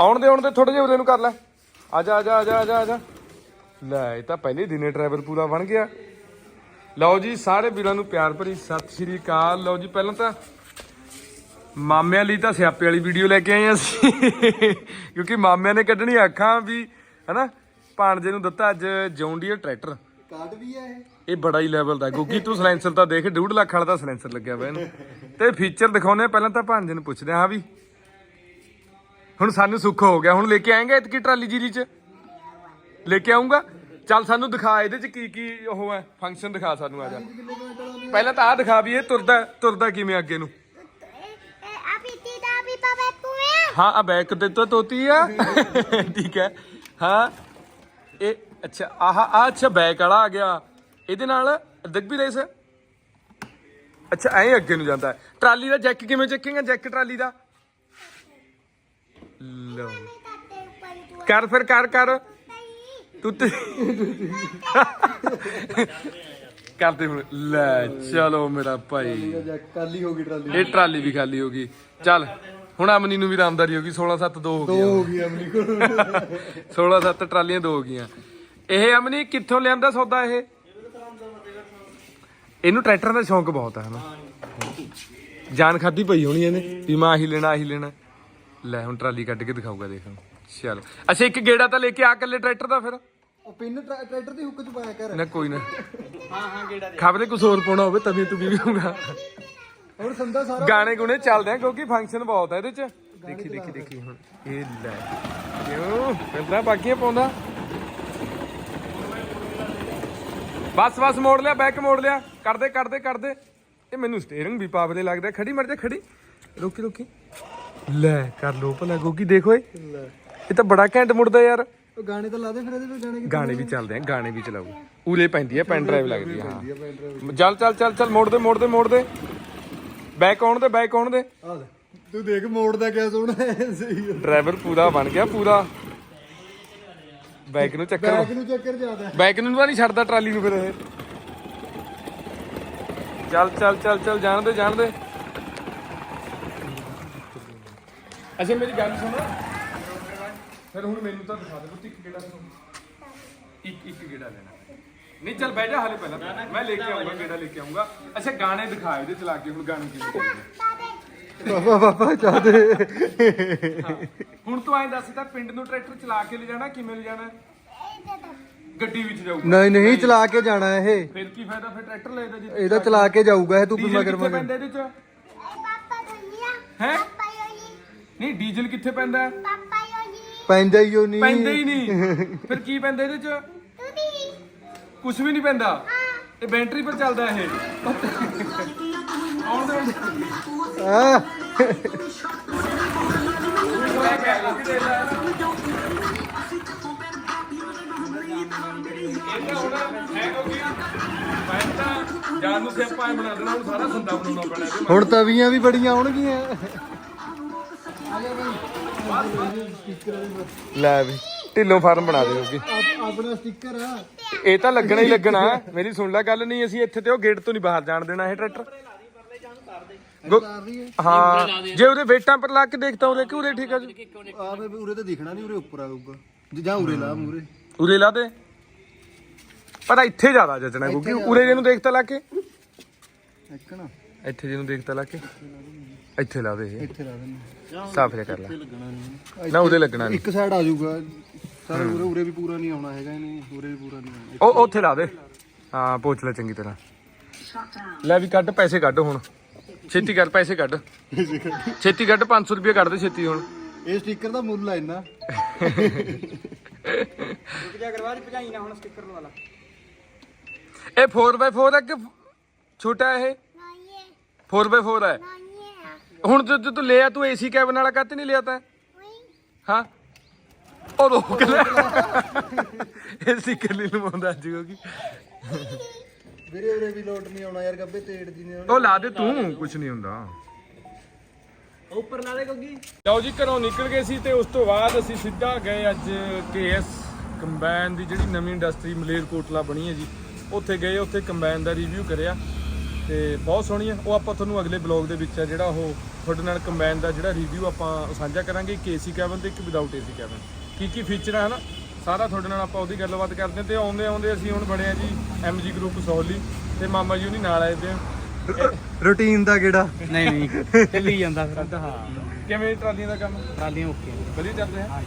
ਆਉਣ ਦੇ ਆਉਣ ਦੇ ਥੋੜੇ ਜਿਹਾ ਉਰੇ ਨੂੰ ਕਰ ਲੈ। ਆ ਜਾ ਆ ਜਾ ਆ ਜਾ ਆ ਜਾ ਆ ਜਾ। ਲੈ ਇਹ ਤਾਂ ਪਹਿਲੇ ਦਿਨੇ ਡਰਾਈਵਰ ਪੂਰਾ ਬਣ ਗਿਆ। ਲਓ ਜੀ ਸਾਰੇ ਵੀਰਾਂ ਨੂੰ ਪਿਆਰ ਭਰੀ ਸਤਿ ਸ਼੍ਰੀ ਅਕਾਲ। ਲਓ ਜੀ ਪਹਿਲਾਂ ਤਾਂ ਮਾਮਿਆਂ ਲਈ ਤਾਂ ਸਿਆਪੇ ਵਾਲੀ ਵੀਡੀਓ ਲੈ ਕੇ ਆਏ ਅਸੀਂ। ਕਿਉਂਕਿ ਮਾਮਿਆਂ ਨੇ ਕੱਢਣੀ ਅੱਖਾਂ ਵੀ ਹਨਾ? ਭਾਣਜੇ ਨੂੰ ਦਿੱਤਾ ਅੱਜ ਜੌਂਡੀਅਰ ਟਰੈਕਟਰ। ਕਾਰਡ ਵੀ ਹੈ ਇਹ? ਬੜਾ ਹੀ ਲੈਵਲ ਦਾ ਕਿਉਂਕਿ ਤੂੰ ਸਲੈਂਸਰ ਤਾਂ ਦੇਖ 1.5 ਲੱਖ ਵਾਲਾ ਤਾਂ ਸਲੈਂਸਰ ਲੱਗਿਆ ਹੋਇਆ ਇਹਨੂੰ। ਤੇ ਫੀਚਰ ਦਿਖਾਉਨੇ ਪਹਿਲਾਂ ਤਾਂ ਭਾਂਜੇ ਨੂੰ ਪੁੱਛਦੇ ਹਾਂ ਵੀ ਹੁਣ ਸਾਨੂੰ ਸੁੱਖ ਹੋ ਗਿਆ, ਹੁਣ ਲੈ ਕੇ ਆਏਗਾ ਇਤਕੀ ਟਰਾਲੀ ਜੀਰੀ ਚ? ਲੈ ਕੇ ਆਉਂਗਾ ਚੱਲ ਸਾਨੂੰ ਦਿਖਾ ਇਹਦੇ ਚ ਕੀ ਕੀ ਉਹ ਹੈ ਫੰਕਸ਼ਨ ਦਿਖਾ ਸਾਨੂੰ ਆ ਜਾ। ਪਹਿਲਾਂ ਤਾਂ ਆ ਦਿਖਾ ਵੀ ਇਹ ਤੁਰਦਾ ਤੁਰਦਾ ਕਿਵੇਂ ਅੱਗੇ ਨੂੰ? ਹਾਂ ਆ ਬੈਕ ਤੇ ਤਾਂ ਤੋਤੀ ਆ। ਠੀਕ ਹੈ। ਹਾਂ, ਇਹ, ਅੱਛਾ, ਆਹ ਆ ਅੱਛਾ ਬੈਕ ਵਾਲਾ ਆ ਗਿਆ। ਇਹਦੇ ਨਾਲ ਵੀ ਰੇਸ ਅੱਛਾ, ਐਂ ਅੱਗੇ ਨੂੰ ਜਾਂਦਾ। ਟਰਾਲੀ ਦਾ ਜੈਕ ਕਿਵੇਂ ਚੱਕੇਗਾ ਜੈਕ ਟਰਾਲੀ ਦਾ। ਲਓ ਕਰ ਫਿਰ ਕਰ ਕਰ। ਤੂੰ ਕਰਦੇ ਹੁਣ। ਲੈ ਚਲੋ ਮੇਰਾ ਭਾਈ। ਹੋ ਗਈ ਇਹ ਟਰਾਲੀ ਵੀ ਖਾਲੀ ਹੋ ਗਈ। ਚੱਲ ਹੁਣ ਅਮਨੀ ਨੂੰ ਵੀ ਰਾਮਦਾਰੀ ਹੋ ਗਈ। 16 7 2 ਹੋ ਗਈਆਂ। ਹੋ ਗਈ ਅਮਨੀ ਕੋਲ। 16 7 ਟਰਾਲੀਆਂ ਦੋ ਹੋ ਗਈਆਂ। ਇਹ ਅਮਨੀ ਕਿੱਥੋਂ ਲਿਆਂਦਾ ਸੌਦਾ ਇਹ? ਇਹਨੂੰ ਟਰੈਕਟਰ ਦਾ ਸ਼ੌਂਕ ਬਹੁਤ ਹੈ ਹਨਾ। ਜਾਨ ਖਾਦੀ ਪਈ ਹੋਣੀ ਇਹਨੇ ਵੀ ਮੈਂ ਆਹੀ ਲੈਣਾ ਆਹੀ ਲੈਣਾ। ਲੈ ਹੁਣ ਟਰਾਲੀ ਕੱਢ ਕੇ ਦਿਖਾਊਗਾ ਦੇਖ। ਹੁਣ ਚਲ। ਅੱਛਾ ਇੱਕ ਗੇੜਾ ਤਾਂ ਲੈ ਕੇ ਆ ਕੱਲੇ ਟਰੈਕਟਰ ਦਾ ਫਿਰ? ਉਹ ਪਿੰਨ ਟਰੈ- ਟਰੈਕਟਰ ਦੀ ਹੁੱਕ ਚ ਪਾਇਆ ਕਰ। ਨਾ ਕੋਈ ਨਾ। ਹਾਂ ਹਾਂ ਗੇੜਾ ਖਬਰੇ ਕੁਝ ਹੋਰ ਪਾਉਣਾ ਹੋਵੇ ਤभी ਤੂੰ ਵੀ ਹੋਊਗਾ। ਹੁਣ ਸੰਦਾ ਸਾਰਾ ਗਾਣੇ ਗੁਣੇ ਚੱਲਦੇ ਆ ਕਿਉਂਕਿ ਫੰਕਸ਼ਨ ਬਹੁਤ ਹੈ ਇਹਦੇ ਚ। ਦੇਖੀ ਦੇਖੀ ਦੇਖੀ ਹੁਣ ਇਹ ਲੈ। ਕਿਉਂ? ਕੰਦਰਾ ਬਾਕੀਆਂ ਪਾਉਂਦਾ। ਬਸ ਬਸ ਮੋੜ ਲਿਆ ਬੈਕ ਮੋੜ ਲਿਆ। ਕਰਦੇ ਕਰਦੇ ਕਰਦੇ। ਇਹ ਮੈਨੂੰ ਸਟੀਅਰਿੰਗ ਵੀ ਪਾਵਲੇ ਲੱਗਦਾ। ਖੜੀ ਮਰ ਜਾ ਖੜੀ। ਰੋਕੀ ਰੋਕੀ। ਲੈ ਕਰ ਲੋ ਭਲਾ ਗੋਗੀ ਦੇਖੋ ਇਹ। ਲੈ। ਇਹ ਤਾਂ ਬੜਾ ਘੈਂਟ ਮੁੜਦਾ ਯਾਰ। ਉਹ ਗਾਣੇ ਤਾਂ ਲਾ ਦੇ ਫਿਰ ਇਹਦੇ ਵਿੱਚ ਗਾਣੇ ਗਾਣੇ ਵੀ ਚੱਲਦੇ ਆ ਗਾਣੇ ਵੀ ਚਲਾਓ। ਉਲੇ ਪੈਂਦੀ ਆ ਪੈਨ ਡਰਾਈਵ ਲੱਗਦੀ ਆ ਹਾਂ। ਚੱਲ ਚੱਲ ਚੱਲ ਚੱਲ ਮੋੜ ਦੇ ਮੋੜ ਦੇ ਮੋੜ ਦੇ। ਬੈਕ ਆਉਣ ਦੇ ਬੈਕ ਆਉਣ ਦੇ। ਆ ਲੈ ਤੂੰ ਦੇਖ ਮੋੜ ਦਾ ਕਿਆ ਸੋਹਣਾ ਸਹੀ ਡਰਾਈਵਰ ਪੂਰਾ ਬਣ ਗਿਆ ਪੂਰਾ। ਬੈਕ ਨੂੰ ਚੱਕਰ ਬੈਕ ਨੂੰ ਚੱਕਰ ਜ਼ਿਆਦਾ ਬੈਕ ਨੂੰ ਤਾਂ ਨਹੀਂ ਛੱਡਦਾ ਟਰਾਲੀ ਨੂੰ ਫਿਰ ਇਹ। ਚੱਲ ਚੱਲ ਚੱਲ ਚੱਲ ਜਾਣ ਦੇ ਜਾਣ ਦੇ। ਅੱਛਾ ਮੇਰੀ ਗੱਲ ਸੁਣੋ। ਫਿਰ ਹੁਣ ਮੈਨੂੰ ਤਾਂ ਦਿਖਾ ਦੇ ਪੁੱਤ ਇੱਕ ਕਿਹੜਾ ਸੁਣ? ਇੱਕ ਇੱਕ ਕਿਹੜਾ ਲੈਣਾ? ਨਹੀਂ ਚੱਲ ਬਹਿ ਜਾ ਹਾਲੇ ਪਹਿਲਾਂ। ਮੈਂ ਲੈ ਕੇ ਆਉਂਗਾ ਕਿਹੜਾ ਲੈ ਕੇ ਆਉਂਗਾ? ਅੱਛਾ ਗਾਣੇ ਦਿਖਾ ਇਹਦੇ ਚਲਾ ਕੇ ਹੁਣ ਗਾਣੇ ਕਿਵੇਂ ਪਾਪਾ ਪਾਪਾ। ਚਾਹਦੇ ਹੁਣ ਤੂੰ ਐਂ ਦੱਸ ਤਾਂ ਪਿੰਡ ਨੂੰ ਟਰੈਕਟਰ ਚਲਾ ਕੇ ਲੈ ਜਾਣਾ ਕਿਵੇਂ ਲੈ ਜਾਣਾ? ਗੱਡੀ ਵਿੱਚ ਜਾਊਗਾ। ਨਹੀਂ ਨਹੀਂ ਚਲਾ ਕੇ ਜਾਣਾ ਇਹ। ਫਿਰ ਕੀ ਫਾਇਦਾ ਫਿਰ ਟਰੈਕਟਰ ਲੈ ਦਾ ਜੀ ਇਹਦਾ ਚਲਾ ਕੇ ਜਾਊਗਾ ਇਹ ਤੂੰ ਮਗਰ ਮਗਰ ਪੈਂਦਾ ਇਹਦੇ ਚ? ਪਾਪਾ ਦੁਨੀਆ ਹੈ ਨਹੀਂ ਡੀਜ਼ਲ ਕਿੱਥੇ ਪੈਂਦਾ? ਪਾਪਾ ਜੀ। ਪੈਂਦਾ ਹੀ ਨਹੀਂ। ਪੈਂਦਾ ਫਿਰ ਕੀ ਪੈਂਦਾ ਇਹਦੇ 'ਚ? ਤੁਸੀਂ। ਕੁਝ ਵੀ ਨਹੀਂ ਪੈਂਦਾ? ਇਹ ਬੈਟਰੀ ਪਰ ਚੱਲਦਾ ਇਹ। ਆਉਣ ਦੇ। ਵਿੱਚ ਆਹ, ਜਾਨ ਹੁਣ ਤਵੀਆਂ ਵੀ ਬੜੀਆਂ ਆਉਣਗੀਆਂ। ਲੈ ਵੀ ਢਿੱਲੋਂ ਫਾਰਮ ਬਣਾ ਦੇ ਹੋਗੀ ਆਪਣਾ ਸਟicker ਆ। ਇਹ ਤਾਂ ਲੱਗਣਾ ਹੀ ਲੱਗਣਾ ਮੇਰੀ ਸੁਣ ਲੈ ਗੱਲ ਨਹੀਂ ਅਸੀਂ ਇੱਥੇ ਤੇ ਉਹ ਗੇਟ ਤੋਂ ਨਹੀਂ ਬਾਹਰ ਜਾਣ ਦੇਣਾ ਇਹ ਟਰੈਕਟਰ ਗੋ- ਹੈ ਜੇ ਉਹਦੇ ਵੇਟਾਂ ਪਰ ਲਾ ਕੇ ਦੇਖਤਾ ਉਹਦੇ ਕਿ ਉਹਦੇ ਠੀਕ ਆ ਜੀ? ਆ ਮੈਂ ਉਰੇ ਤੇ ਦਿਖਣਾ ਨਹੀਂ ਉਰੇ ਉੱਪਰ ਆਊਗਾ। ਜੇ ਜਾਂ ਉਰੇ ਲਾ ਮੂਰੇ ਉਰੇ ਲਾ ਦੇ। ਪਰ ਇੱਥੇ ਜ਼ਿਆਦਾ ਜਚਣਾ ਕਿਉਂਕਿ ਉਰੇ ਜਿਹਨੂੰ ਦੇਖਤਾ ਲਾ ਕੇ। ਇੱਕ ਨਾ ਇੱਥੇ ਜਿਹਨੂੰ ਦੇਖਤਾ ਲਾ ਕੇ। ਇੱਥੇ ਲਾ ਦੇ ਇਹ। ਇੱਥੇ ਲਾ ਦਿੰਦੇ ਸਾਫ਼ ਕਰ ਲੈ। ਨਾ ਉਹਦੇ ਲੱਗਣਾ ਨਹੀਂ। ਇੱਕ ਸਾਈਡ ਆ ਜਾਊਗਾ। ਸਾਰੇ ਉਰੇ ਉਰੇ ਵੀ ਪੂਰਾ ਨਹੀਂ ਆਉਣਾ ਹੈਗਾ ਇਹਨੇ। ਉਰੇ ਵੀ ਪੂਰਾ ਨਹੀਂ ਆਉਣਾ। ਉਹ ਉੱਥੇ ਲਾ ਦੇ। ਹਾਂ ਪੋਚ ਲੈ ਚੰਗੀ ਤਰ੍ਹਾਂ। ਲੈ ਵੀ ਕੱਢ ਪੈਸੇ ਕੱਢ ਹੁਣ। ਛੇਤੀ ਕਰ ਪੈਸੇ ਕੱਢ। ਛੇਤੀ ਕੱਢ 500 ਰੁਪਏ ਕੱਢ ਦੇ ਛੇਤੀ ਹੁਣ। ਇਹ ਸਟicker ਦਾ ਮੁੱਲ ਆ ਇੰਨਾ। ਇਹ 4x4 ਹੈ ਕਿ ਛੋਟਾ ਇਹ? ਨਹੀਂ ਇਹ 4x4 ਹੈ। ਹੁਣ ਜੇ ਤੂੰ ਲਿਆ ਤੂੰ ਏਸੀ ਕੈਬਨ ਵਾਲਾ ਕੱਤ ਨਹੀਂ ਲਿਆ ਤਾਂ? ਹਾਂ? ਉਹ ਰੋਕ ਲੈ। ਏਸੀ ਕੱਲੀ ਲਵਾਉਂਦਾ ਅੱਜ ਕਿਉਂਕਿ ਵੀਰੇ ਉਰੇ ਵੀ ਲੋਟ ਨਹੀਂ ਆਉਣਾ ਯਾਰ ਗੱਬੇ ਤੇੜ ਜੀ ਨੇ ਉਹ ਲਾ ਦੇ ਤੂੰ ਕੁਝ ਨਹੀਂ ਹੁੰਦਾ। ਉੱਪਰ ਲਾ ਦੇ ਗੋਗੀ। ਲਓ ਜੀ ਘਰੋਂ ਨਿਕਲ ਗਏ ਸੀ ਤੇ ਉਸ ਤੋਂ ਬਾਅਦ ਅਸੀਂ ਸਿੱਧਾ ਗਏ ਅੱਜ ਕੇਐਸ ਕੰਬਾਈਨ ਦੀ ਜਿਹੜੀ ਨਵੀਂ ਇੰਡਸਟਰੀ ਮਲੇਰਕੋਟਲਾ ਬਣੀ ਹੈ ਜੀ। ਉੱਥੇ ਗਏ ਉੱਥੇ ਕੰਬਾਈਨ ਦਾ ਰਿਵਿਊ ਕਰਿਆ। ਤੇ ਬਹੁਤ ਸੋਹਣੀ ਆ। ਉਹ ਆਪਾਂ ਤੁਹਾਨੂੰ ਅਗਲੇ ਬਲੌਗ ਦੇ ਵਿੱਚ ਆ ਜਿਹੜਾ ਉਹ ਤੁਹਾਡੇ ਨਾਲ ਕੰਬਾਈਨ ਦਾ ਜਿਹੜਾ ਰਿਵਿਊ ਆਪਾਂ ਸਾਂਝਾ ਕਰਾਂਗੇ ਇੱਕ ਏਸੀ ਕੈਬਨ ਤੇ ਇੱਕ ਵਿਦਆਊਟ ਏਸੀ ਕੈਬਨ ਕੀ ਕੀ ਫੀਚਰ ਆ ਹਨਾ? ਸਾਰਾ ਤੁਹਾਡੇ ਨਾਲ ਆਪਾਂ ਉਹਦੀ ਗੱਲਬਾਤ ਕਰਦੇ ਹਾਂ। ਤੇ ਆਉਂਦੇ ਆਉਂਦੇ ਅਸੀਂ ਹੁਣ ਬਣੇ ਆ ਜੀ ਐਮਜੀ ਗਰੁੱਪ ਸੋਹਲੀ ਤੇ ਮਾਮਾ ਜੀ ਉਹਨੀ ਨਾਲ ਆਏ ਤੇ। ਰੂਟੀਨ ਦਾ ਕਿਹੜਾ? ਨਹੀਂ ਨਹੀਂ ਚੱਲੀ ਜਾਂਦਾ ਫਿਰ। ਹਾਂ। ਕਿਵੇਂ ਟਰਾਲੀਆਂ ਦਾ ਕੰਮ? ਟਰਾਲੀਆਂ ਓਕੇ ਵਧੀਆ ਚੱਲ ਰਿਹਾ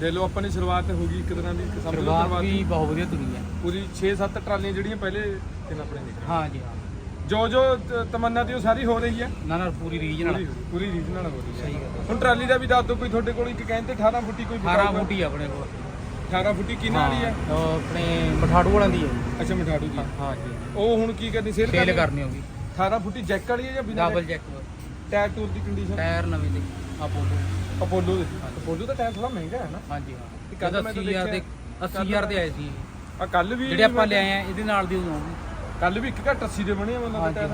ਦੇ ਲੋ ਆਪਾਂ ਨੇ ਸ਼ੁਰੂਆਤ ਹੋ ਗਈ ਇੱਕ ਤਰ੍ਹਾਂ ਦੀ। ਸਮਝ ਲਓ ਸ਼ੁਰੂਆਤ ਸ਼ੁਰੂਆਤ। ਵੀ ਬਹੁਤ ਵਧੀਆ ਤੁਰੀ ਹੈ ਪੂਰੀ 6-7 ਟਰਾਲੀਆਂ ਜਿਹੜੀਆਂ ਪਹਿਲੇ ਦਿਨ ਆਪਣੇ ਨੇ। ਹਾਂ ਜੀ ਹਾਂ। ਜੋ ਜੋ ਤ- ਤਮੰਨਾ ਦੀ ਉਹ ਸਾਰੀ ਹੋ ਰਹੀ ਹੈ। ਨਾ ਨਾ ਪੂਰੀ ਰੀਜਨਲ ਪੂਰੀ ਪੂਰੀ ਰੀਜਨਲ ਹੋ ਰਹੀ ਹੈ। ਸਹੀ ਗੱਲ ਹੁਣ ਟਰਾਲੀ ਦਾ ਵੀ ਦੱਸ ਦਿਓ ਕੋਈ ਤੁਹਾਡੇ ਕੋਲ ਇੱਕ ਕਹਿੰਦੇ 18 ਫੁੱਟੀ ਕੋਈ 18 ਫੁੱਟੀ ਆ ਆਪਣੇ ਕੋਲ। 18 ਫੁੱਟੀ ਕਿੰਨਾ ਵਾਲੀ ਹੈ? ਉਹ ਆਪਣੇ ਮਠਾੜੂ ਵਾਲਾਂ ਦੀ ਹੈ ਜੀ। ਅੱਛਾ ਮਠਾੜੂ ਦੀ ਹਾਂ। ਜੀ। ਉਹ ਹੁਣ ਕੀ ਕਰਨੀ ਸੇਲ ਸੇਲ ਕਰਨੀ ਹੋਗੀ 18 ਫੁੱਟੀ ਜੈਕ ਵਾਲੀ ਹੈ ਜਾਂ ਬਿਨਾਂ ਡਬਲ ਚੈੱਕ ਟਾਇਰ ਟੂਰ ਦੀ ਕੰਡੀਸ਼ਨ ਟਾਇਰ ਨਵੇਂ ਦੇ ਆਪੋਲੋ ਅਪੋਲੋ ਦੇ। ਅਪੋਲੋ ਦਾ ਟਾਇਰ ਥੋੜਾ ਮਹਿੰਗਾ ਹੈ ਨਾ। ਹਾਂ ਜੀ ਹਾਂ। ਇਹ ਕੱਲ੍ਹ ਕੱਲ ਮੈਂ ਤਾਂ 80000 ਦੇ 80000 ਦੇ ਆਏ ਸੀ ਆ ਕੱਲ ਵੀ ਜਿਹੜੇ ਆਪਾਂ ਲਿਆਏ ਆ ਇਹਦੇ ਨਾਲ ਦੀ ਉਦੋਂ ਕੱਲ ਵੀ ਇੱਕ ਘੱਟ 80 ਦੇ ਬਣੇ ਆ ਮੈਨੂੰ ਟਾਇਰ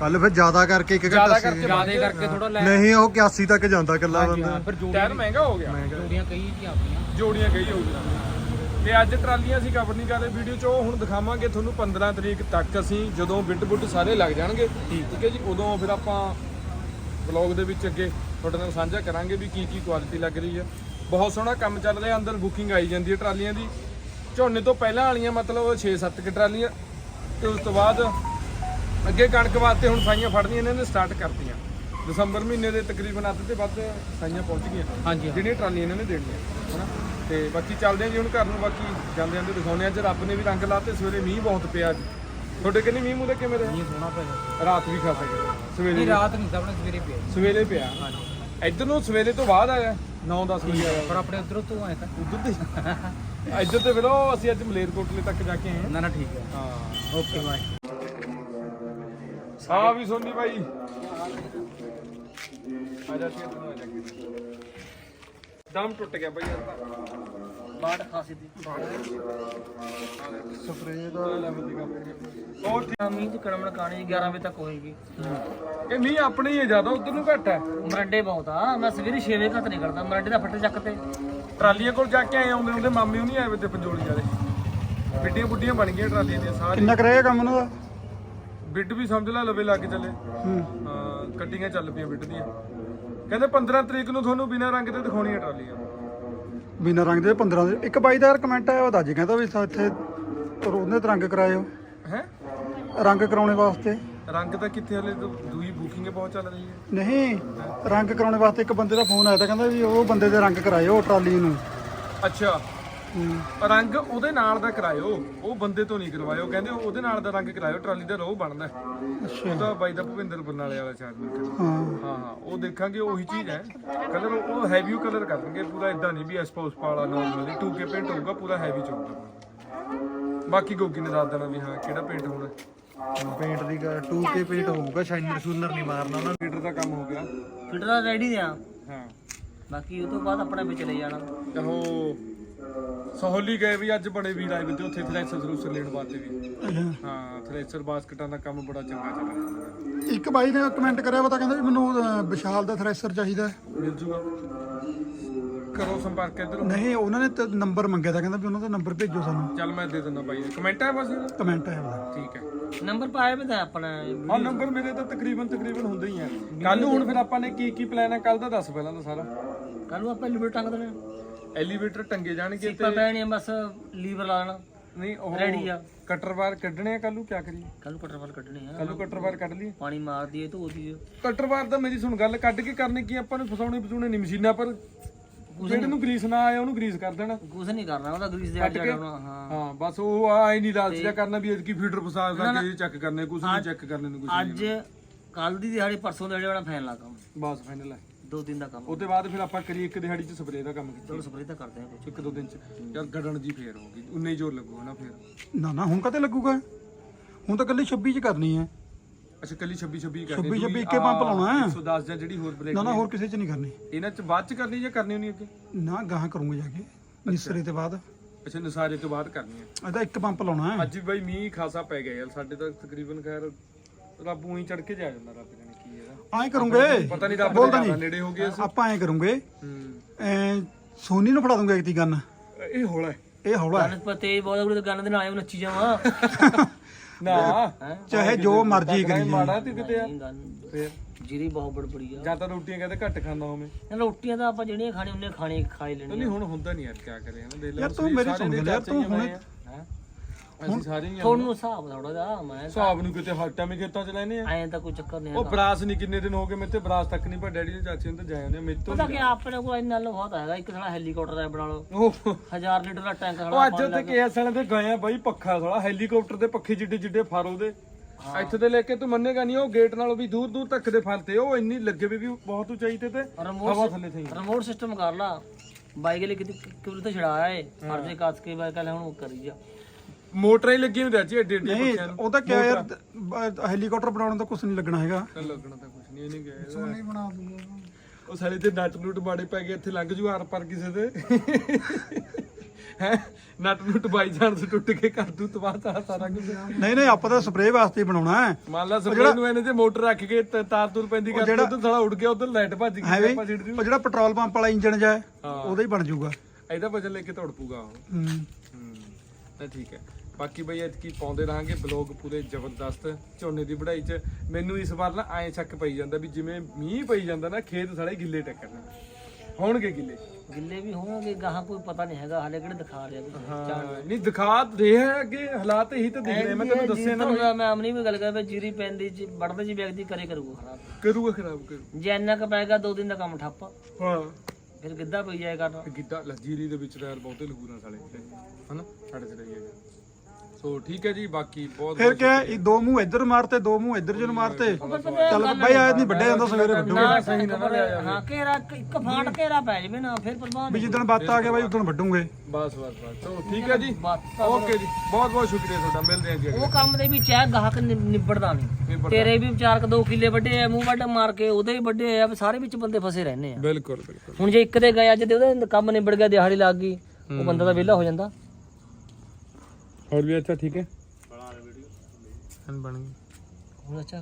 ਕੱਲ ਫਿਰ ਜ਼ਿਆਦਾ ਕਰਕੇ ਇੱਕ ਜ਼ਿਆਦਾ ਘੰਟਾ ਕਰਕੇ ਜਿਆਦੇ ਕਰਕੇ ਥੋੜਾ ਲੈ। ਨਹੀਂ ਉਹ 81 ਤੱਕ ਜਾਂਦਾ ਕੱਲਾ ਹਾਂ ਬੰਦਾ। ਫਿਰ ਟਾਇਰ ਜੋੜੀਆਂ ਮਹਿੰਗਾ ਹੋ ਗਿਆ। ਜੋੜੀਆਂ ਕਈ ਜੀ ਆਪਣੀਆਂ। ਜੋੜੀਆਂ ਕਹੀ ਹੋਊਗੀ ਤੇ ਅੱਜ ਟਰਾਲੀਆਂ ਅਸੀਂ ਕਵਰ ਨਹੀਂ ਕਰ ਰਹੇ। ਵੀਡੀਓ 'ਚ ਉਹ ਹੁਣ ਦਿਖਾਵਾਂਗੇ ਤੁਹਾਨੂੰ 15 ਤਰੀਕ ਤੱਕ ਅਸੀਂ ਜਦੋਂ ਬਿੱਟ ਬੁੱਟ ਸਾਰੇ ਲੱਗ ਜਾਣਗੇ। ਠੀਕ। ਹੈ ਜੀ ਉਦੋਂ ਫਿਰ ਆਪਾਂ ਵਲੌਗ ਦੇ ਵਿੱਚ ਅੱਗੇ ਤੁਹਾਡੇ ਨਾਲ ਸਾਂਝਾ ਕਰਾਂਗੇ ਵੀ ਕੀ ਕੀ ਕੁਆਲਿਟੀ ਲੱਗ ਰਹੀ ਹੈ। ਬਹੁਤ ਸੋਹਣਾ ਕੰਮ ਚੱਲ ਰਿਹਾ ਅੰਦਰ ਬੁਕਿੰਗ ਆਈ ਜਾਂਦੀ ਹੈ ਟਰਾਲੀਆਂ ਦੀ। ਝੋਨੇ ਤੋਂ ਪਹਿਲਾਂ ਵਾਲੀਆਂ ਮਤਲਬ 6-7 ਕਿ ਟਰਾਲੀਆਂ ਤੇ ਉਸ ਤੋਂ ਬਾਅਦ ਅੱਗੇ ਕਣਕ ਵਾਸਤੇ ਹੁਣ ਸਾਈਆਂ ਫੜਨੀਆਂ ਇਹਨਾਂ ਨੇ ਸਟਾਰਟ ਕਰਤੀਆਂ। ਦਸੰਬਰ ਮਹੀਨੇ ਦੇ ਤਕਰੀਬਨ ਅੱਧ ਤੇ ਵੱਧ ਸਾਈਆਂ ਪਹੁੰਚ ਗਈਆਂ। ਹਾਂ ਜੀ ਹਾਂ। ਜਿਹੜੀਆਂ ਟਰਾਲੀਆਂ ਇਹਨਾਂ ਨੇ ਦੇਣੀਆਂ ਹਨਾ? ਤੇ ਬਾਕੀ ਚੱਲਦੇ ਆਂ ਜੀ ਹੁਣ ਘਰ ਨੂੰ ਬਾਕੀ ਜਾਂਦੇ ਜਾਂਦੇ ਦਿਖਾਉਂਦੇ ਆ ਅੱਜ ਰੱਬ ਨੇ ਵੀ ਰੰਗ ਲਾਤੇ ਸਵੇਰੇ ਮੀਂਹ ਬਹੁਤ ਪਿਆ ਅੱਜ ਤੁਹਾਡੇ ਕਿੰਨੀ ਮੀਂਹ ਮੂਹਰੇ ਕਿਵੇਂ ਰਿਹਾ? ਇਹ ਸੋਹਣਾ ਪਿਆ। ਰਾਤ ਵੀ ਖਾਸਾ ਗਿਆ ਸਵੇਰੇ। ਰਾਤ ਨਹੀਂ ਸਾਹਮਣੇ ਸਵੇਰੇ ਪਿਆ ਜੀ। ਸਵੇਰੇ ਪਿਆ। ਇੱਧਰ ਨੂੰ ਸਵੇਰੇ ਤੋਂ ਬਾਅਦ ਆਇਆ। 9-10 ਵਜੇ ਆਇਆ। ਪਰ ਆਪਣੇ ਉਧਰੋਂ ਤੋਂ ਆਏ ਤਾਂ। ਉਧਰ ਤੇ ਇੱਧਰ ਤੇ ਫਿਰ ਅਸੀਂ ਅੱਜ ਮਲੇਰਕੋਟਲੇ ਤੱਕ ਜਾ ਕੇ ਆਏ ਹਾਂ। ਨਾ ਨਾ ਠੀਕ ਹੈ। ਹਾਂ। ਓਕੇ ਬਾਏ ਹਾਂ ਵੀ ਸੋਨੀ ਭਾਈ। ਆ ਜਾ ਆ ਜਾ ਦਮ ਟੁੱਟ ਗਿਆ ਭਾਈ ਯਾਰ ਤਾਂ। ਬਾੜ ਖਾਸੀ ਦੀ। ਸਪਰੇਅ ਦਾ ਹੋਰ ਠੀਕ ਮੀਂਹ ਦੀ ਕੜਮਣ ਕਾਣੀ 11 ਵਜੇ ਤੱਕ ਹੋਏਗੀ। ਇਹ ਮੀਂਹ ਆਪਣੇ ਹੀ ਹੈ ਜ਼ਿਆਦਾ ਉਧਰ ਨੂੰ ਘੱਟ ਹੈ। ਮਰੰਡੇ ਬਹੁਤ ਆ ਮੈਂ ਸਵੇਰੇ 6 ਵਜੇ ਘੱਟ ਨਿਕਲਦਾ ਮਰੰਡੇ ਦਾ ਫੱਟੇ ਚੱਕ ਤੇ। ਟਰਾਲੀਆਂ ਕੋਲ ਜਾ ਕੇ ਆਏ ਆਉਂਦੇ ਹੁੰਦੇ ਮਾਮੇ ਉਹ ਨਹੀਂ ਆਏ ਤੇ ਪੰਜੋਲੀ ਵਾਲੇ। ਬਿੱਡੀਆਂ ਬੁੱਡੀਆਂ ਬਣ ਗਈਆਂ ਟਰਾਲੀਆਂ ਦੀਆਂ ਸਾਰੀ ਕਿੰਨਾ ਕਰੇਗਾ ਕੰਮ ਇਹਨਾਂ ਦਾ? ਬਿੱਡ ਵੀ ਸਮਝ ਲੈ ਲਵੇ ਲੱਗ ਚੱਲੇ। ਹੂੰ। ਹਾਂ ਕੱਟੀਆਂ ਚੱਲ ਪਈਆਂ ਬਿੱਡ ਦੀਆਂ। ਕਹਿੰਦੇ 15 ਤਰੀਕ ਨੂੰ ਤੁਹਾਨੂੰ ਬਿਨਾਂ ਰੰਗ ਤੇ ਦਿਖਾਉਣੀਆਂ ਟਰਾਲੀਆਂ। ਬਿਨਾ ਰੰਗ ਦੇ 15 ਦੇ। ਇੱਕ ਬਾਈ ਦਾ ਕਮੈਂਟ ਆਇਆ ਉਹਦਾ ਜੀ ਕਹਿੰਦਾ ਵੀ ਸਾ ਇੱਥੇ ਉਹਨੇ ਤੇ ਰੰਗ ਕਰਾਇਓ ਹੈ? ਰੰਗ ਕਰਾਉਣੇ ਵਾਸਤੇ। ਰੰਗ ਤਾਂ ਕਿੱਥੇ ਹਲੇ ਦੂਈ ਬੁਕਿੰਗ ਬਹੁਤ ਚੱਲ ਰਹੀ ਹੈ। ਨਹੀਂ ਰੰਗ ਕਰਾਉਣੇ ਵਾਸਤੇ ਇੱਕ ਬੰਦੇ ਦਾ ਫੋਨ ਆਇਆ ਤਾਂ ਕਹਿੰਦਾ ਵੀ ਉਹ ਬੰਦੇ ਦੇ ਰੰਗ ਕਰਾਇਓ ਟਰਾਲੀ ਨੂੰ। ਅੱਛਾ। ਰੰਗ ਉਹਦੇ ਨਾਲ ਦਾ ਕਰਾਇਓ। ਉਹ ਬੰਦੇ ਤੋਂ ਨਹੀਂ ਕਰਵਾਇਓ। ਕਹਿੰਦੇ ਉਹਦੇ ਨਾਲ ਦਾ ਰੰਗ ਕਰਾਇਓ ਟਰਾਲੀ ਦਾ ਰੋਹ ਬਣਦਾ। ਅੱਛਾ। ਉਹ ਤਾਂ ਬਾਈ ਦਾ ਭੁਪਿੰਦਰ ਬਰਨਾਲੇ ਵਾਲਾ ਚਾਰ ਮਿੰਟ। ਹਾਂ। ਹਾਂ ਹਾਂ। ਉਹ ਦੇਖਾਂਗੇ ਉਹੀ ਚੀਜ਼ ਹੈ। ਕਲਰ ਉਹ ਹੈਵੀ ਕਲਰ ਕਰਨਗੇ ਪੂਰਾ ਇਦਾਂ ਨਹੀਂ ਵੀ ਐਸਪੋਸ ਵਾਲਾ ਨਾਰਮਲੀ 2K ਪੇਂਟ ਹੋਊਗਾ ਪੂਰਾ ਹੈਵੀ ਚ ਹੋਊਗਾ। ਬਾਕੀ ਗੋਗੀ ਨੇ ਦੱਸ ਦੇਣਾ ਵੀ ਹਾਂ ਕਿਹੜਾ ਪੇਂਟ ਹੋਣਾ। ਪੇਂਟ ਦੀ 2K ਪੇਂਟ ਹੋਊਗਾ ਸ਼ਾਈਨਰ ਸ਼ੂਨਰ ਨਹੀਂ ਮਾਰਨਾ ਉਹਨਾਂ ਫੀਡਰ ਦਾ ਕੰਮ ਹੋ ਗਿਆ। ਫਿਲਟਰ ਦਾ ਰੈਡੀ ਆ। ਹਾਂ। ਬਾਕੀ ਉਹ ਤੋਂ ਬਾਅਦ ਆਪਣੇ ਵਿੱਚ ਚਲੇ ਜਾਣਾ। ਉਹ ਸਹੋਲੀ ਗਏ ਵੀ ਅੱਜ ਬੜੇ ਵੀਰ ਆਏ ਵੀ ਤੇ ਉੱਥੇ ਥ੍ਰੈਸ਼ਰ ਥਰੂਸਰ ਲੈਣ ਵਾਸਤੇ ਵੀ। ਹਾਂ ਥ੍ਰੈਸ਼ਰ ਬਾਸਕਟਾਂ ਦਾ ਕੰਮ ਬੜਾ ਚੰਗਾ ਚੱਲ ਰਿਹਾ। ਇੱਕ ਬਾਈ ਨੇ ਕਮੈਂਟ ਕਰਿਆ ਵਾ ਤਾਂ ਕਹਿੰਦਾ ਵੀ ਮੈਨੂੰ ਅਹ, ਵਿਸ਼ਾਲ ਦਾ ਥ੍ਰੈਸ਼ਰ ਚਾਹੀਦਾ ਮਿਲ ਜੂਗਾ। ਕਰੋ ਸੰਪਰਕ ਇੱਧਰ। ਨਹੀਂ ਉਹਨਾਂ ਨੇ ਤਾਂ ਨੰਬਰ ਮੰਗਿਆ ਤਾਂ ਕਹਿੰਦਾ ਵੀ ਉਹਨਾਂ ਦਾ ਨੰਬਰ ਭੇਜੋ ਸਾਨੂੰ। ਚੱਲ ਮੈਂ ਦੇ ਦਿੰਦਾ ਬਾਈ ਕਮੈਂਟ ਹੈ ਬਸ ਇਹਦਾ? ਕਮੈਂਟ ਆਇਆ ਠੀਕ ਹੈ। ਨੰਬਰ ਪਾਇਆ ਵੀ ਤਾਂ ਆਪਣਾ ਹਾਂ ਨੰਬਰ ਮੇਰੇ ਤਾਂ ਤਕਰੀਬਨ ਤਕਰੀਬਨ ਹੁੰਦੇ ਹੀ ਆ। ਕੱਲ ਨੂੰ ਹੁਣ ਫਿਰ ਆਪਾਂ ਨੇ ਕੀ ਕੀ ਪਲਾਨ ਹੈ ਕੱਲ ਦਾ ਦੱਸ ਪਹਿਲਾਂ ਤਾਂ ਸਾਰਾ। ਕੱਲ ਨੂੰ ਆਪਾਂ ਲਿਬਰ ਟੰਗ ਦੇਣਾ। ਐਲੀਵੇਟਰ ਟੰਗੇ ਜਾਣਗੇ ਸੀਪਾ ਤੇ ਪੈਣੀਆਂ ਬਸ ਲੀਵਰ ਲਾ ਲੈਣਾ। ਨਹੀਂ ਉਹ Ready ਆ। ਕਟਰ ਬਾਰ ਕੱਢਣੇ ਆ ਕੱਲ ਨੂੰ? ਕੀ ਕਰੀਏ? ਕੱਲ ਨੂੰ ਕਟਰ ਵਾਲ ਕੱਢਣੇ ਆ। ਕੱਲ ਨੂੰ ਕਟਰ ਬਾਰ ਕੱਢ ਲਈ ਪਾਣੀ ਮਾਰ ਦਈਏ ਧੋ ਦਈਏ। ਕਟਰ ਬਾਰ ਤਾਂ ਮੇਰੀ ਸੁਣ ਗੱਲ ਕੱਢ ਕੇ ਕਰਨੀ ਕੀ ਆਪਾਂ ਨੂੰ ਫਸਾਉਣੇ ਫਸੂਣੇ ਨਹੀਂ ਮਸ਼ੀਨਾਂ ਪਰ। ਜਿਹੜੇ ਨੂੰ ਗਰੀਸ ਨਾ ਆਇਆ ਉਹਨੂੰ ਗਰੀਸ ਕਰ ਦੇਣਾ। ਕੁਝ ਨਹੀਂ ਕਰਨਾ ਉਹਦਾ ਗਰੀਸ ਦੇ ਕੇ। ਆਉਣਾ ਹਾਂ। ਹਾਂ ਬਸ ਉਹ ਆਏ ਨਹੀਂ ਲਾਲਚ ਜਿਹਾ ਕਰਨਾ ਵੀ ਇਸਕੀ ਫੀਡਰ ਫਸਾ ਕੇ ਚੈੱਕ ਕਰਨੇ ਕੁਝ ਨਹੀਂ ਚੈੱਕ ਕਰਨੇ ਨੂੰ ਕੁਝ ਅੱਜ ਕੱਲ ਦੀ ਦਿਹਾੜੀ ਪਰਸੋਂ ਦਿਹਾੜੀ ਵਾਲਾ ਫੈਨ ਲਾ ਕੰਮ। ਬਸ ਫਾਈਨਲ ਹੈ। ਦੋ ਦਿਨ ਦਾ ਕੰਮ ਉਹਦੇ ਬਾਅਦ ਫਿਰ ਆਪਾਂ ਕਰੀਏ ਇੱਕ ਦਿਹਾੜੀ ਚ ਸਪਰੇਅ ਦਾ ਕੰਮ ਕੀਤਾ। ਚਲੋ ਸਪਰੇ ਤਾਂ ਕਰਦੇ ਆ ਕੁਝ ਇੱਕ ਦੋ ਦਿਨ ਚ। ਯਾਰ ਗੜਨ ਜੀ ਫੇਰ ਹੋ ਗਈ ਉਨੇ ਹੀ ਜ਼ੋਰ ਲੱਗੂ ਨਾ ਫੇਰ। ਨਾ ਨਾ ਹੁਣ ਕਦੇ ਲੱਗੂਗਾ? ਹੁਣ ਤਾਂ ਕੱਲੀ 26 ਚ ਕਰਨੀ ਹੈ। ਅੱਛਾ ਕੱਲੀ 26 26 26 ਕਰਨੀ 26 ਇੱਕੇ ਪੰਪ ਲਾਉਣਾ ਹੈ। 110 ਜਾਂ ਜਿਹੜੀ ਹੋਰ ਬ੍ਰੇਕ ਨਾ ਨਾ ਹੋਰ ਕਿਸੇ ਚ ਨਹੀਂ ਕਰਨੀ। ਇਹਨਾਂ ਚ ਬਾਅਦ ਚ ਕਰਨੀ ਜਾਂ ਕਰਨੀ ਨਹੀਂ ਅੱਗੇ? ਨਾ ਗਾਹਾਂ ਕਰੂੰਗੇ ਜਾ ਕੇ ਨਿਸਰੇ ਤੇ ਬਾਅਦ। ਅੱਛਾ ਨਸਾਰੇ ਤੋਂ ਬਾਅਦ ਕਰਨੀ ਹੈ। ਇਹਦਾ ਇੱਕ ਪੰਪ ਲਾਉਣਾ ਹੈ। ਅੱਜ ਵੀ ਬਾਈ ਮੀਂਹ ਖਾਸਾ ਪੈ ਗਿਆ ਯਾਰ ਸਾਡੇ ਤਾਂ ਤਕਰੀਬਨ ਖੈਰ ਰੱਬ ਉਹੀ ਚੜ ਕੇ ਜਾ ਜਾਂਦਾ ਰੱਬ ਜਾਣੇ ਕੀ ਇਹਦਾ। ਐਂ ਕਰੂੰਗੇ। ਪਤਾ ਨਹੀਂ ਰੱਬ ਦੇ ਬੋਲਦਾ ਜ਼ਿਆਦਾ ਨਹੀਂ। ਨੇੜੇ ਹੋ ਗਏ ਅਸੀਂ। ਆਪਾਂ ਐਂ ਕਰੂੰਗੇ। ਹੂੰ। ਐ ਸੋਨੀ ਨੂੰ ਫੜਾ ਦੂੰਗਾ ਇੱਕ ਦੀ ਗੰਨ। ਇਹ ਹੌਲਾ ਹੈ। ਇਹ ਹੌਲਾ ਹੈ। ਬਹੁਤ ਅਗਲੇ ਗੰਨ ਦੇ ਨਾਲ ਆਏ ਉਹ ਨੱਚੀ ਜਾਵਾਂ। ਨਾ। ਚਾਹੇ ਜੋ ਮਰਜ਼ੀ ਕਰੀ ਮਾੜਾ ਤੇ ਕਿਤੇ ਆ। ਨਹੀਂ ਫੇਰ? ਜੀਰੀ ਬਹੁਤ ਬੜਬੜੀ ਆ। ਜਾਂ ਤਾਂ ਰੋਟੀਆਂ ਕਹਿੰਦੇ ਘੱਟ ਖਾਂਦਾ ਹੋਵੇਂ। ਨਾ ਰੋਟੀਆਂ ਤਾਂ ਆਪਾਂ ਜਿਹੜੀਆਂ ਖਾਣੀ ਉਹਨੇ ਖਾਣੀ ਖਾਈ ਨਹੀਂ ਲੈਣੀ ਹੁਣ ਹੁੰਦਾ ਨਹੀਂ ਯਾਰ ਕਿਆ ਕਰੇ ਹਨਾ ਦੇਖ ਲੈ ਯਾਰ ਤੂੰ ਮੇਰੀ ਸੁਣ ਦੇ ਲੈ ਤੂੰ ਹੁਣ-? ਅਸੀਂ ਸਾਰੇ ਹੀ ਤੁਹਾਨੂੰ ਹਿਸਾਬ ਥੋੜਾ ਜਿਹਾ ਮੈਂ ਹਿਸਾਬ ਨੂੰ ਕਿਤੇ ਹਰ ਟਾਈਮ ਖੇਤਾਂ ਚ ਲੈਨੇ ਆ। ਐਂ ਤਾਂ ਕੋਈ ਚੱਕਰ ਨਹੀਂ ਉਹ ਹੈਗਾ। ਬਰਾਸ ਨਹੀਂ ਕਿੰਨੇ ਦਿਨ ਹੋ ਗਏ ਮੇਰੇ ਤੇ ਬਰਾਸ ਤੱਕ ਨਹੀਂ ਪਰ ਡੈਡੀ ਨੇ ਚਾਚੇ ਨੂੰ ਤਾਂ ਜਾਏ ਉਹਨੇ ਮੇਰੇ ਤੋਂ ਪਤਾ ਕਿ ਆਪਣੇ ਕੋਲ ਇੰਨਾ ਲੋਹਾ ਤਾਂ ਹੈਗਾ ਇੱਕ ਸਾਲਾ ਹੈਲੀਕਾਪਟਰ ਐ ਬਣਾ ਲਓ। ਉਹ 1000 ਲੀਟਰ ਦਾ ਟੈਂਕ ਉਹ ਸਾਲਾ ਅੱਜ ਤੇ ਕੇਐਸ ਵਾਲੇ ਦੇ ਗਏ ਆ ਬਾਈ ਪੱਖਾ ਥੋੜਾ ਹੈਲੀਕਾਪਟਰ ਦੇ ਪੱਖੇ ਜਿੱਡੇ ਜਿੱਡੇ ਫਰ ਉਹਦੇ। ਇੱਥੇ ਤੇ ਲੈ ਕੇ ਤੂੰ ਮੰਨੇਗਾ ਨਹੀਂ ਉਹ ਗੇਟ ਨਾਲੋਂ ਵੀ ਦੂਰ ਦੂਰ ਤੱਕ ਦੇ ਫਰ ਤੇ ਉਹ ਇੰਨੀ ਲੱਗੇ ਵੀ ਵੀ ਬਹੁਤ ਉਚਾਈ ਤੇ ਤੇ ਹਵਾ ਥੱਲੇ ਥਈ। ਰਿਮੋਟ ਸਿਸਟਮ ਕਰ ਲਾ। ਬਾਈਕ ਲਈ ਕਿਤੇ ਕਿਉਂ ਤੇ ਛੜਾਇਆ ਏ ਫਰਜੇ ਕੱਸ ਕੇ ਬਾਈਕ ਵਾਲੇ ਹੁਣ ਉਹ ਕਰੀ ਜਾ। ਮੋਟਰਾਂ ਹੀ ਲੱਗੀਆਂ ਹੁੰਦੀਆਂ ਜੀ ਏਡੇ ਏਡੇ ਨਹੀਂ ਪੱਖਿਆਂ ਨੂੰ। ਉਹ ਤਾਂ ਕਿਆ ਯਾਰ ਬ- ਹੈਲੀਕਾਪਟਰ ਬਣਾਉਣ ਦਾ ਕੁਝ ਨਹੀਂ ਲੱਗਣਾ ਹੈਗਾ। ਲੱਗਣਾ ਤਾਂ ਕੁਝ ਨਹੀਂ ਇਹਨੇ ਗਿਆ ਸੋਨੇ ਬਣਾ ਦੂੰਗਾ। ਉਹ ਸਾਲੇ ਤੇ ਨਟ ਨੂਟ ਬਾੜੇ ਪੈ ਗਏ ਇੱਥੇ ਲੰਘ ਜੂ ਆਰ ਪਰ ਕਿਸੇ ਦੇ। ਹੈ? ਨਟ ਨੂਟ ਬਾਈ ਜਾਣ ਤੋਂ ਟੁੱਟ ਕੇ ਕਰ ਦੂ ਤਬਾਹ ਸਾਰਾ ਸਾਰਾ ਕੁਝ ਨਹੀਂ ਨਹੀਂ ਆਪਾਂ ਤਾਂ ਸਪਰੇਅ ਵਾਸਤੇ ਹੀ ਬਣਾਉਣਾ ਹੈ। ਮੰਨ ਲਾ ਸਪਰੇ ਨੂੰ ਇਹਨੇ ਤੇ ਮੋਟਰ ਰੱਖ ਕੇ ਤ- ਤਾਰ ਤੂਰ ਪੈਂਦੀ ਕਰ ਜਿਹੜਾ- ਉਧਰ ਸਾਲਾ ਉੱਡ ਗਿਆ ਉਧਰ ਲਾਈਟ ਭੱਜ ਗਈ ਵੀ? ਆਪਾਂ ਦਿਓ ਉਹ ਜਿਹੜਾ ਪੈਟਰੋਲ ਪੰਪ ਵਾਲਾ ਇੰਜਨ ਜਾ। ਉਹਦਾ ਹੀ ਬਣ ਜਾਊਗਾ। ਇਹਦਾ ਵਜਨ ਲੈ ਕੇ ਤੋੜ ਪੂਗਾ ਉਹ। ਹੂੰ। ਤਾਂ ਠੀਕ ਹੈ। ਬਾਕੀ ਬਈ ਐਤਕੀ ਪਾਉਂਦੇ ਰਹਾਂਗੇ ਬਲੌਗ ਪੂਰੇ ਜ਼ਬਰਦਸਤ ਝੋਨੇ ਦੀ ਵਢਾਈ 'ਚ। ਮੈਨੂੰ ਇਸ ਵਾਰ ਨਾ ਐਂ ਸ਼ੱਕ ਪਈ ਜਾਂਦਾ ਵੀ ਜਿਵੇਂ ਮੀਂਹ ਪਈ ਜਾਂਦਾ ਨਾ ਖੇਤ ਸਾਲੇ ਗਿੱਲੇ ਟੱਕਰਨੇ ਹੋਣਗੇ ਗਿੱਲੇ? ਗਿੱਲੇ ਵੀ ਹੋਣਗੇ ਗਾਹਾਂ ਕੋਈ ਪਤਾ ਨਹੀਂ ਹੈਗਾ ਹਾਲੇ ਕਿਹੜੇ ਦਿਖਾ ਰਿਹਾ ਹਾਂ ਨਹੀਂ ਦਿਖਾ ਰਿਹਾ ਅੱਗੇ ਹਾਲਾਤ ਇਹੀ ਤਾਂ ਦਿਖ ਰਹੇ ਮੈਂ ਤੈਨੂੰ ਦੱਸਿਆ ਨਾ ਮੈਂ। ਆਪਣੀ ਵੀ ਗੱਲ ਕਰਾਂ ਵੀ ਜੀਰੀ ਪੈਂਦੀ ਜੀ ਵੜਦੇ ਜੀ ਵਿਅਕਤੀ ਕਰੇ ਕਰੂਗਾ ਖਰਾਬ। ਕਰੂਗਾ ਖਰਾਬ ਕਰੂ ਜੇ ਇੰਨਾ ਕ ਪੈਗਾ ਦੋ ਦਿਨ ਦਾ ਕੰਮ ਠੱਪ। ਹਾਂ। ਫਿਰ ਗਿੱਧਾ ਪਈ ਜਾਏਗਾ ਤਾਂ। ਗਿੱਧਾ, ਲਜੀਰੀ ਦੇ ਵਿੱਚ ਤਾਂ ਯਾਰ ਬਹੁਤੇ ਲਹੂਰਾਂ ਸਾਲੇ। ਹਨਾ? ਸਾਡੇ ਚ ਰਹੀ ਸੋ ਠੀਕ ਹੈ ਜੀ ਬਾਕੀ ਬਹੁਤ ਫਿਰ ਕਿਆ ਇਹ ਦੋ ਮੂੰਹ ਇੱਧਰ ਮਾਰਤੇ ਦੋ ਮੂੰਹ ਇੱਧਰ ਜਿਹਨੂੰ ਮਾਰਤੇ ਚੱਲ ਬਾਈ ਆਇਆ ਨਹੀਂ ਵੱਡਿਆ ਜਾਂਦਾ ਸਵੇਰੇ ਵੱਡੂ ਨਾ ਸਹੀ ਨਾ ਹਾਂ ਘੇਰਾ ਇੱਕ ਫਾਂਟ ਘੇਰਾ ਪੈ ਜਵੇ ਨਾ ਫਿਰ ਪ੍ਰਭਾਵ ਵੀ ਜਿੱਦਣ ਬੱਤ ਆ ਗਿਆ ਬਾਈ ਉਦੋਂ ਵੱਡੂਗੇ ਬਸ ਬਸ ਬਸ ਚਲੋ ਠੀਕ ਹੈ ਜੀ ਓਕੇ ਜੀ ਬਹੁਤ ਬਹੁਤ ਸ਼ੁਕਰੀਆ ਤੁਹਾਡਾ ਮਿਲਦੇ ਹਾਂ ਜੀ ਅਗਲੇ ਉਹ ਕੰਮ ਦੇ ਵਿੱਚ ਹੈ ਗਾਹਕ ਨਿ- ਨਿਬੜਦਾ ਨਹੀਂ ਨਿਬੜਦਾ। ਤੇਰੇ ਵੀ ਵਿਚਾਰ ਕ ਦੋ ਕਿੱਲੇ ਵੱਡੇ ਆ ਮੂੰਹ ਵੱਡ ਮਾਰ ਕੇ ਉਹਦੇ ਵੀ ਵੱਡੇ ਆ ਸਾਰੇ ਵਿੱਚ ਬੰਦੇ ਫਸੇ ਰਹਿੰਦੇ ਆ ਬਿਲਕੁਲ ਬਿਲਕੁਲ ਹੁਣ ਜੇ ਇੱਕ ਦੇ ਗਏ ਅੱਜ ਤੇ ਉਹਦੇ ਕੰਮ ਨਿਬੜ ਗਿਆ ਦਿਹਾੜੀ ਲੱਗ ਗਈ ਉਹ ਬੰਦਾ ਤਾਂ ਵਿਹਲਾ ਹੋ ਜਾਂਦਾ ਹੋਰ ਵੀ ਅੱਛਾ ਠੀਕ ਹੈ ਬਣਾ ਵੀਡੀਓ ਬਣ ਗਈ ਹੁਣ ਅੱਛਾ